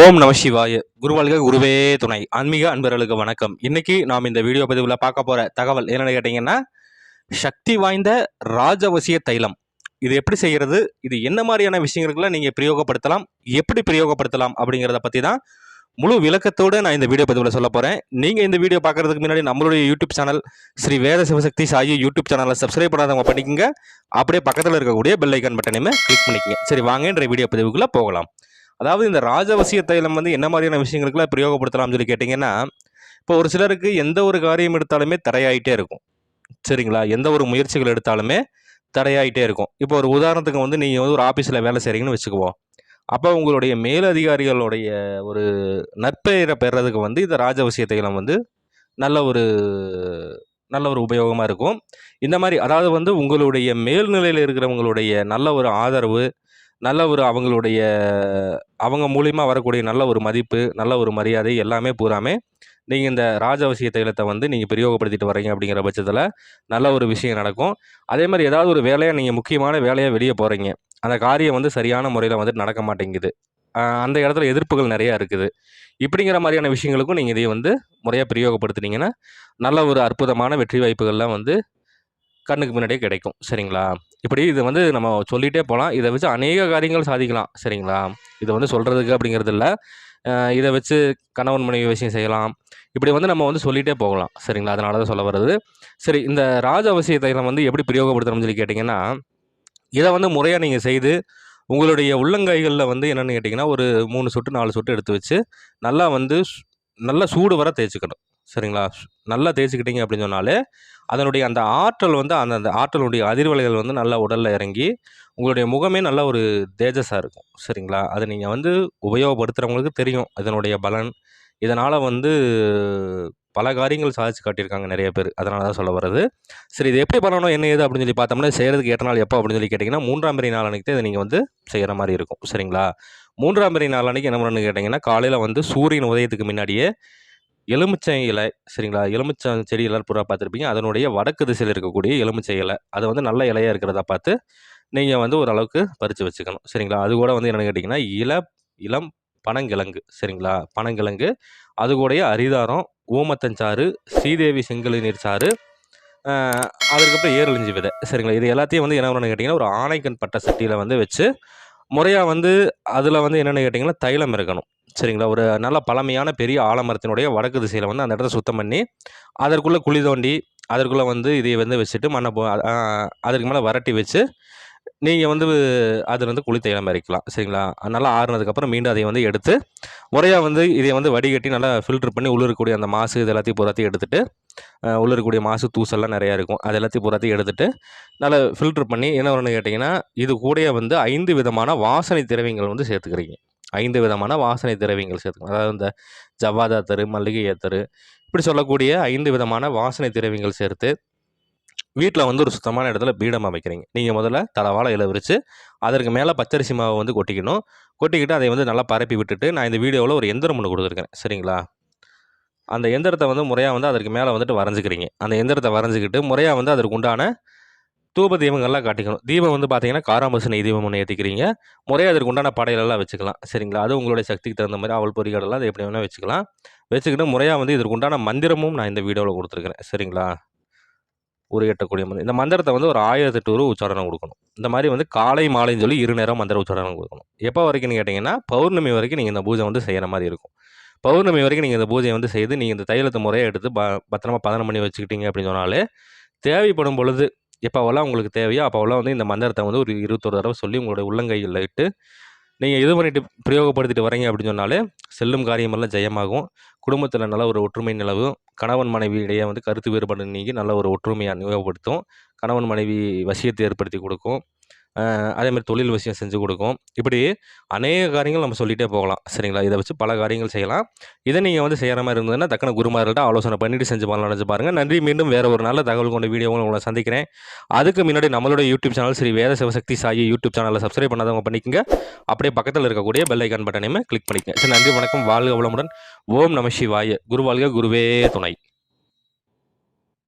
ஓம் நம சிவாய. குருவாழ்க குருவே துணை. ஆன்மீக அன்பர்களுக்கு வணக்கம். இன்னைக்கு நாம் இந்த வீடியோ பதிவில் பார்க்க போகிற தகவல் என்னென்னு கேட்டிங்கன்னா சக்தி வாய்ந்த ராஜவசிய தைலம். இது எப்படி செய்கிறது இது என்ன மாதிரியான விஷயங்களுக்குலாம் நீங்கள் பிரயோகப்படுத்தலாம்? எப்படி பிரயோகப்படுத்தலாம்? அப்படிங்கிறத பற்றி தான் முழு விளக்கத்தோடு நான் இந்த வீடியோ பதிவில் சொல்ல போகிறேன் நீங்கள் இந்த வீடியோ பார்க்கறதுக்கு முன்னாடி நம்மளுடைய YouTube channel Sri Veda Sivasakthi Sai YouTube சேனலை சப்ஸ்கிரைப் பண்ணாதவங்க பண்ணிக்கங்க. அப்படியே பக்கத்தில் இருக்கக்கூடிய பெல் ஐக்கான் பட்டனையுமே கிளிக் பண்ணிக்கங்க. சரி வாங்க என்ற வீடியோ பதிவுக்குள்ளே போகலாம். அதாவது இந்த ராஜவசிய தைலம் வந்து என்ன மாதிரியான விஷயங்களுக்குலாம் பிரயோகப்படுத்தலாம்னு சொல்லி கேட்டிங்கன்னா இப்போ ஒரு சிலருக்கு எந்த ஒரு காரியம் எடுத்தாலுமே தடையாயிட்டே இருக்கும். சரிங்களா? எந்த ஒரு முயற்சிகள் எடுத்தாலுமே தடையாயிட்டே இருக்கும். இப்போ ஒரு உதாரணத்துக்கு வந்து நீங்கள் வந்து ஒரு ஆஃபீஸில் வேலை செய்கிறீங்கன்னு வச்சுக்குவோம் அப்போ உங்களுடைய மேலதிகாரிகளுடைய ஒரு நற்பெயரை பெறதுக்கு வந்து இந்த ராஜவசிய தைலம் வந்து நல்ல ஒரு நல்ல ஒரு உபயோகமாக இருக்கும். இந்த மாதிரி அதாவது வந்து உங்களுடைய மேல்நிலையில் இருக்கிறவங்களுடைய நல்ல ஒரு ஆதரவு நல்ல ஒரு அவங்களுடைய அவங்க மூலியமாக வரக்கூடிய நல்ல ஒரு மதிப்பு நல்ல ஒரு மரியாதை எல்லாமே பூராமே நீங்கள் இந்த ராஜவசிய தைலத்தை வந்து நீங்கள் பிரயோகப்படுத்திட்டு வரீங்க அப்படிங்கிற பட்சத்தில் நல்ல ஒரு விஷயம் நடக்கும். அதே மாதிரி ஏதாவது ஒரு வேலையாக நீங்கள் முக்கியமான வேலையாக வெளியே போகிறீங்க அந்த காரியம் வந்து சரியான முறையில் வந்துட்டு நடக்க மாட்டேங்குது. அந்த இடத்துல எதிர்ப்புகள் நிறையா இருக்குது. இப்படிங்கிற மாதிரியான விஷயங்களுக்கும் நீங்கள் இதை வந்து முறையாக பிரயோகப்படுத்துனீங்கன்னா நல்ல ஒரு அற்புதமான வெற்றி வாய்ப்புகள்லாம் வந்து கண்ணுக்கு முன்னாடியே கிடைக்கும். சரிங்களா? இப்படி இது வந்து நம்ம சொல்லிகிட்டே போகலாம் இதை வச்சு அநேக காரியங்கள் சாதிக்கலாம். சரிங்களா? இதை வந்து சொல்கிறதுக்கு அப்படிங்கிறது இல்லை. இதை வச்சு கணவன் மனைவி விஷயம் செய்யலாம். இப்படி வந்து நம்ம வந்து சொல்லிகிட்டே போகலாம். சரிங்களா? அதனால தான் சொல்ல வருது சரி இந்த ராஜ அவசியத்தை நம்ம வந்து எப்படி பிரயோகப்படுத்தணும்னு சொல்லி கேட்டிங்கன்னா இதை வந்து முறையாக நீங்கள் செய்து உங்களுடைய உள்ளங்கைகளில் வந்து என்னென்னு கேட்டிங்கன்னா ஒரு மூணு சொட்டு நாலு சொட்டு எடுத்து வச்சு நல்லா வந்து சு- நல்லா சூடு வர தேய்ச்சிக்கணும். சரிங்களா? நல்லா தேய்ச்சிக்கிட்டீங்க அப்படின்னு சொன்னாலே அதனுடைய அந்த ஆற்றல் வந்து அந்த அந்த ஆற்றலுடைய அதிர்வலைகள் வந்து நல்லா உடலில் இறங்கி உங்களுடைய முகமே நல்ல ஒரு தேஜஸாக இருக்கும். சரிங்களா? அதை நீங்கள் வந்து உபயோகப்படுத்துகிறவங்களுக்கு தெரியும். இதனுடைய பலன். இதனால் வந்து பல காரியங்கள் சாதிச்சு காட்டியிருக்காங்க நிறைய பேர். அதனால தான் சொல்ல வர்றது. சரி இது எப்படி பண்ணணும்? என்ன ஏது அப்படின்னு சொல்லி பார்த்தோம்னா செய்கிறதுக்கு ஏற்ற நாள் எப்போ அப்படின்னு சொல்லி கேட்டிங்கன்னா மூன்றாம் பெரிய நாள் அன்றைக்கி இதை நீங்கள் வந்து செய்கிற மாதிரி இருக்கும். சரிங்களா? மூன்றாம் பெரிய நாள் அன்றைக்கி என்ன பண்ணணும்னு கேட்டிங்கன்னா காலையில் வந்து சூரியன் உதயத்துக்கு முன்னாடியே எலுமிச்சை இலை சரிங்களா? எலுமிச்சை செடி எல்லாம் பூரா பார்த்துருப்பீங்க. அதனுடைய வடக்கு திசையில் இருக்கக்கூடிய எலுமிச்சை இலை. அது வந்து நல்ல இலையாக இருக்கிறத பார்த்து நீங்கள் வந்து ஓரளவுக்கு பறித்து வச்சுக்கணும் சரிங்களா? அது கூட வந்து என்னென்னு கேட்டிங்கன்னா இள இளம் பனங்கிழங்கு சரிங்களா? பனங்கிழங்கு அது கூடயே அரிதாரம் ஊமத்தஞ்சாறு ஸ்ரீதேவி செங்கல் நீர் சாறு அதுக்கப்புறம் ஏரழிஞ்சி விதை சரிங்களா? இது எல்லாத்தையும் வந்து என்ன பண்ணணும்னு கேட்டிங்கன்னா ஒரு ஆணைக்கன் பட்ட சட்டியில் வந்து வச்சு முறையாக வந்து அதில் வந்து என்னென்னு கேட்டிங்கன்னா தைலம் இருக்கணும். சரிங்களா? ஒரு நல்ல பழமையான பெரிய ஆலமரத்தினுடைய வடக்கு திசையில் வந்து அந்த இடத்த சுத்தம் பண்ணி அதற்குள்ளே குழி தோண்டி அதற்குள்ளே வந்து இதை வந்து வச்சுட்டு மண்ணை போ அதற்கு மேலே வரட்டி வச்சு நீங்கள் வந்து அதில் வந்து குழி தைலம் அரைக்கலாம் சரிங்களா? நல்லா ஆறுனதுக்கப்புறம் மீண்டும் அதை வந்து எடுத்து முறையாக வந்து இதை வந்து வடிகட்டி நல்லா ஃபில்டர் பண்ணி உள்ளிருக்கக்கூடிய அந்த மாசு இது எல்லாத்தையும் பூராத்தையும் எடுத்துகிட்டு உள்ளிருக்கக்கூடிய இருக்கக்கூடிய மாசு தூசெல்லாம் நிறையா இருக்கும். அது எல்லாத்தையும் பூராத்தையும் எடுத்துகிட்டு நல்லா ஃபில்டர் பண்ணி என்ன வரணும்னு கேட்டிங்கன்னா இது கூடயே வந்து ஐந்து விதமான வாசனை திரவியங்கள் வந்து சேர்த்துக்கிறீங்க. ஐந்து விதமான வாசனை திரவியங்கள் சேர்த்துக்கணும் அதாவது இந்த ஜவ்வாதா தரு மல்லிகை ஏத்தரு இப்படி சொல்லக்கூடிய ஐந்து விதமான வாசனை திரவியங்கள் சேர்த்து வீட்டில் வந்து ஒரு சுத்தமான இடத்துல பீடம் அமைக்கிறீங்க. நீங்கள் முதல்ல தலவாழை இலை விரித்து அதற்கு மேலே பச்சரிசி மாவை வந்து கொட்டிக்கணும். கொட்டிக்கிட்டு அதை வந்து நல்லா பரப்பி விட்டுட்டு நான் இந்த வீடியோவில் ஒரு எந்திரம் ஒன்று கொடுத்துருக்கேன். சரிங்களா? அந்த எந்திரத்தை வந்து முறையாக வந்து அதற்கு மேலே வந்துட்டு வரைஞ்சிக்கிறீங்க. அந்த எந்திரத்தை வரைஞ்சிக்கிட்டு முறையாக வந்து அதற்கு உண்டான தூப தீபங்கள்லாம் காட்டிக்கணும். தீபம் வந்து பார்த்தீங்கன்னா காராம்பசு நெய் தீபம் ஒன்று ஏற்றிக்கிறீங்க முறையாக அதற்கு உண்டான படையலெல்லாம் வச்சுக்கலாம். சரிங்களா? அது உங்களுடைய சக்திக்கு தகுந்த மாதிரி அவள் பொறிகாடெல்லாம் அது எப்படி வேணால் வச்சுக்கலாம். வச்சுக்கிட்டு முறையாக வந்து இதற்கு உண்டான மந்திரமும் நான் இந்த வீடியோவில் கொடுத்துருக்கிறேன். சரிங்களா? ஒரு எட்டக்கூடிய மந்திரம். இந்த மந்திரத்தை வந்து ஒரு ஆயிரத்தி எட்டு ரூபா உச்சாரணம் கொடுக்கணும். இந்த மாதிரி வந்து காலை மாலைன்னு சொல்லி இரு நேரம் மந்திர உச்சாரணம் கொடுக்கணும். எப்போ வரைக்கும்னு கேட்டிங்கன்னா பௌர்ணமி வரைக்கும் நீங்கள் இந்த பூஜை வந்து செய்கிற மாதிரி இருக்கும். பௌர்ணமி வரைக்கும் நீங்கள் இந்த பூஜையை வந்து செய்து நீங்கள் இந்த தைலத்தை முறையாக எடுத்து ப பத்திரமா பதனம் பண்ணி வச்சுக்கிட்டீங்க அப்படின்னு சொன்னாலே தேவைப்படும் பொழுது எப்போவெல்லாம் உங்களுக்கு தேவையோ அப்போவெல்லாம் வந்து இந்த மந்திரத்தை வந்து ஒரு இருபத்தொரு தடவை சொல்லி உங்களுடைய உள்ளங்கையில் இட்டு நீங்கள் இது பண்ணிட்டு பிரயோகப்படுத்திட்டு வரீங்க அப்படின்னு சொன்னாலே செல்லும் காரியமெல்லாம் ஜெயமாகும். குடும்பத்தில் நல்ல ஒரு ஒற்றுமை நிலவும் கணவன் மனைவி இடையே வந்து கருத்து வேறுபாடு நீங்கி நல்ல ஒரு ஒற்றுமையை நினைவுபடுத்தும் கணவன் மனைவி வசியத்தை ஏற்படுத்தி கொடுக்கும். அதே மாதிரி தொழில் விஷயம் செஞ்சு கொடுக்கும். இப்படி அநேக காரியங்கள் நம்ம சொல்லிகிட்டே போகலாம் சரிங்களா? இதை வச்சு பல காரியங்கள் செய்யலாம். இதை நீங்கள் வந்து செய்கிற மாதிரி இருந்ததுன்னா தக்கன குருமார்கள்ட்ட ஆலோசனை பண்ணிட்டு செஞ்சு பண்ணலாம் நினச்சி பாருங்கள் நன்றி. மீண்டும் வேறு ஒரு நல்ல தகவல் கொண்ட வீடியோ உங்களை சந்திக்கிறேன். அதுக்கு முன்னாடி நம்மளோட YouTube channel Sri Veda Sivasakthi Sai YouTube சேனலை சப்ஸ்கிரைப் பண்ணாதவங்க பண்ணிக்கங்க. அப்படியே பக்கத்தில் இருக்கக்கூடிய பெல் ஐக்கான் பட்டனையுமே கிளிக் பண்ணிக்கங்க. சரி நன்றி வணக்கம். வாழ்க வளமுடன். ஓம் நம சிவாய. குரு வாழ்க குருவே துணை.